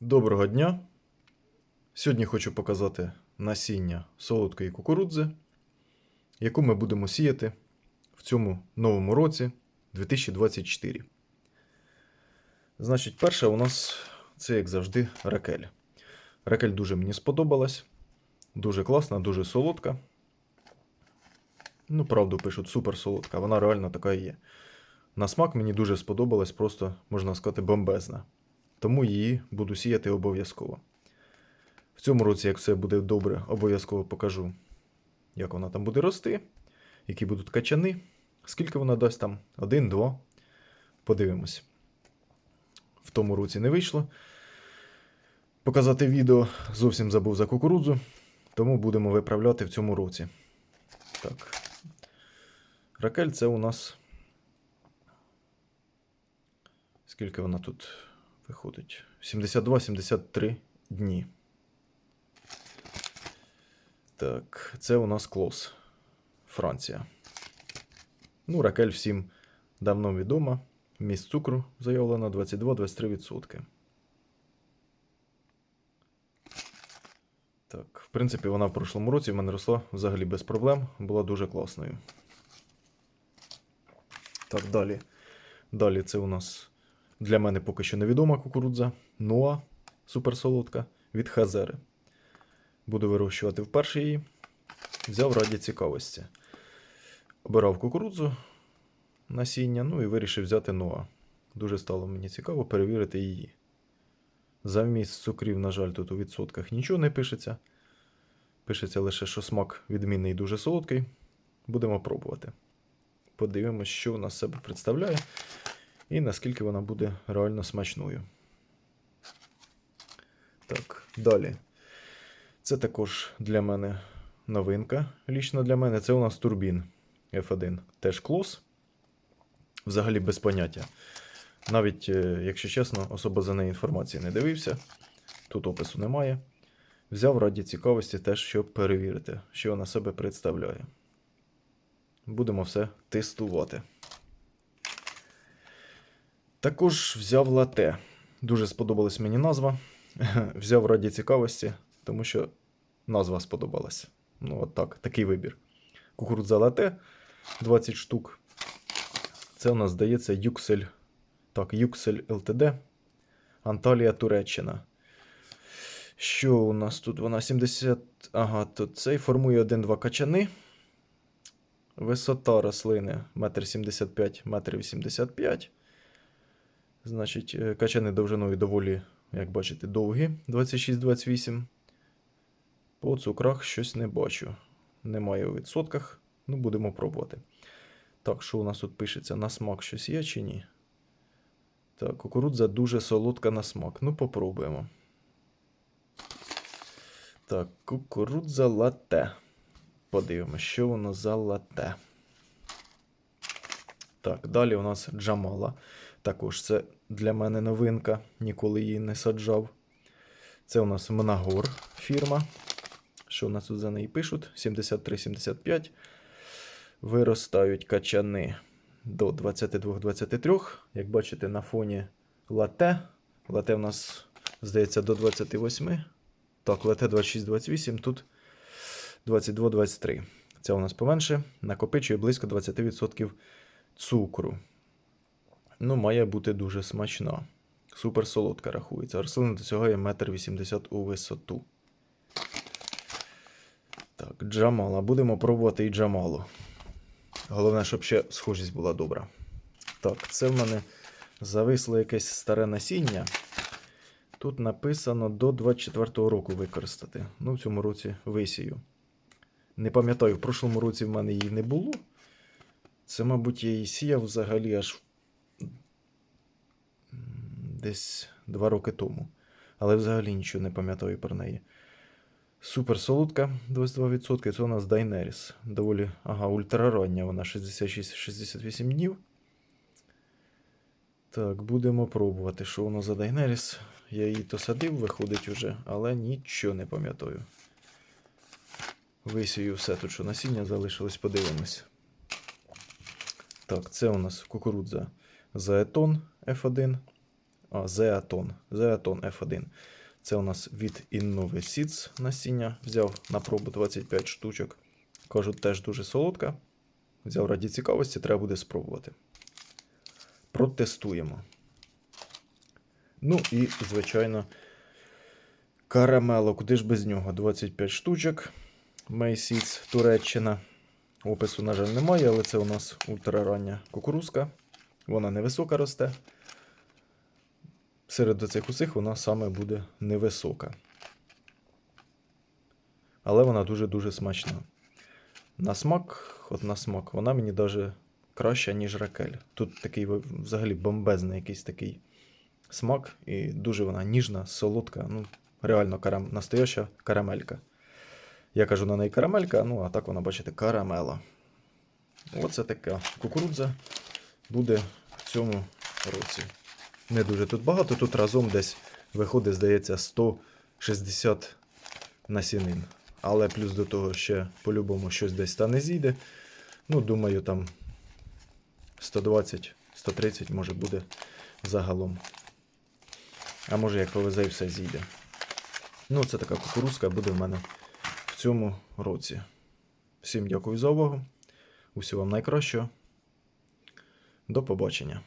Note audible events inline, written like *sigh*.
Доброго дня! Сьогодні хочу показати насіння солодкої кукурудзи, яку ми будемо сіяти в цьому новому році 2024. Значить, перша у нас це, як завжди, ракель. Ракель дуже мені сподобалась. Дуже класна, дуже солодка. Ну, правду пишуть, супер солодка. Вона реально така і є. На смак мені дуже сподобалась, просто, можна сказати, бомбезна тому її буду сіяти обов'язково. В цьому році, як все буде добре, обов'язково покажу, як вона там буде рости, які будуть качани, скільки вона дасть там, один, два. Подивимось. В тому році не вийшло. Показати відео зовсім забув за кукурудзу, тому будемо виправляти в цьому році. Так. Ракель це у нас. Скільки вона тут виходить? 72-73 дні. Так, це у нас Клос. Франція. Ну, Ракель всім давно відома. Міст цукру заявлено 22-23%. Так, в принципі, вона в прошлому році в мене росла взагалі без проблем. Була дуже класною. Так, далі. Далі це у нас для мене поки що невідома кукурудза. Ноа суперсолодка від Хазери. Буду вирощувати вперше її. Взяв раді цікавості. Обирав кукурудзу насіння, ну і вирішив взяти Ноа. Дуже стало мені цікаво перевірити її. За цукрів, на жаль, тут у відсотках нічого не пишеться. Пишеться лише, що смак відмінний і дуже солодкий. Будемо пробувати. Подивимось, що вона з себе представляє і наскільки вона буде реально смачною. Так, далі. Це також для мене новинка. Лічно для мене. Це у нас турбін F1. Теж клос. Взагалі без поняття. Навіть, е, якщо чесно, особо за неї інформації не дивився. Тут опису немає. Взяв раді цікавості теж, щоб перевірити, що вона себе представляє. Будемо все тестувати. Також взяв лате. Дуже сподобалась мені назва. *laughs* Взяв раді цікавості, тому що назва сподобалась. Ну, от так, такий вибір. Кукурудза лате 20 штук. Це у нас здається Юксель. Так, Юксель ЛТД. Анталія Туреччина. Що у нас тут? Вона 70. Ага, тут цей формує 1-2 качани. Висота рослини 1,75 м, 1,85 м. Значить, е, качани довжиною доволі, як бачите, довгі 26-28. По цукрах щось не бачу. Немає у відсотках. Ну, будемо пробувати. Так, що у нас тут пишеться? На смак щось є чи ні? Так, кукурудза дуже солодка на смак. Ну, попробуємо. Так, кукурудза лате. Подивимося, що воно за лате. Так, далі у нас Джамала. Також це для мене новинка, ніколи її не саджав. Це у нас Мнагор фірма. Що у нас тут за неї пишуть? 73-75. Виростають качани до 22-23. Як бачите, на фоні лате. Лате у нас, здається, до 28. Так, лате 26-28, тут 22-23. Це у нас поменше. Накопичує близько 20% цукру. Ну, має бути дуже смачна. Супер солодка рахується. Рослина досягає 1,80 м у висоту. Так, джамала. Будемо пробувати і джамалу. Головне, щоб ще схожість була добра. Так, це в мене зависло якесь старе насіння. Тут написано до 24-го року використати. Ну, в цьому році висію. Не пам'ятаю, в прошлому році в мене її не було. Це, мабуть, я її сіяв взагалі аж десь два роки тому. Але взагалі нічого не пам'ятаю про неї. Супер солодка, 22%. Це у нас Дайнеріс. Доволі ага, ультрарання, вона 66-68 днів. Так, будемо пробувати, що воно за Дайнеріс. Я її то садив, виходить уже, але нічого не пам'ятаю. Висію все тут, що насіння залишилось, подивимось. Так, це у нас кукурудза Заетон F1. А, Зеатон. Зеатон F1. Це у нас від Innove Seeds насіння. Взяв на пробу 25 штучок. Кажуть, теж дуже солодка. Взяв раді цікавості, треба буде спробувати. Протестуємо. Ну і, звичайно, карамело. Куди ж без нього? 25 штучок. Мейсіц, Туреччина. Опису, на жаль, немає, але це у нас ультрарання кукурузка. Вона невисока росте. Серед оцих усіх вона саме буде невисока. Але вона дуже-дуже смачна. На смак, от на смак, вона мені даже краща, ніж ракель. Тут такий взагалі бомбезний якийсь такий смак, і дуже вона ніжна, солодка. Ну, реально карам... настояща карамелька. Я кажу на неї карамелька, ну а так вона, бачите, карамела. Оце така кукурудза буде в цьому році. Не дуже тут багато, тут разом десь виходить, здається, 160 насінин. Але плюс до того ще по-любому щось десь та не зійде. Ну, думаю, там 120-130 може буде загалом. А може, як повезе, і все зійде. Ну, це така кукурузка буде в мене цьому році. Всім дякую за увагу. Усього вам найкращого. До побачення.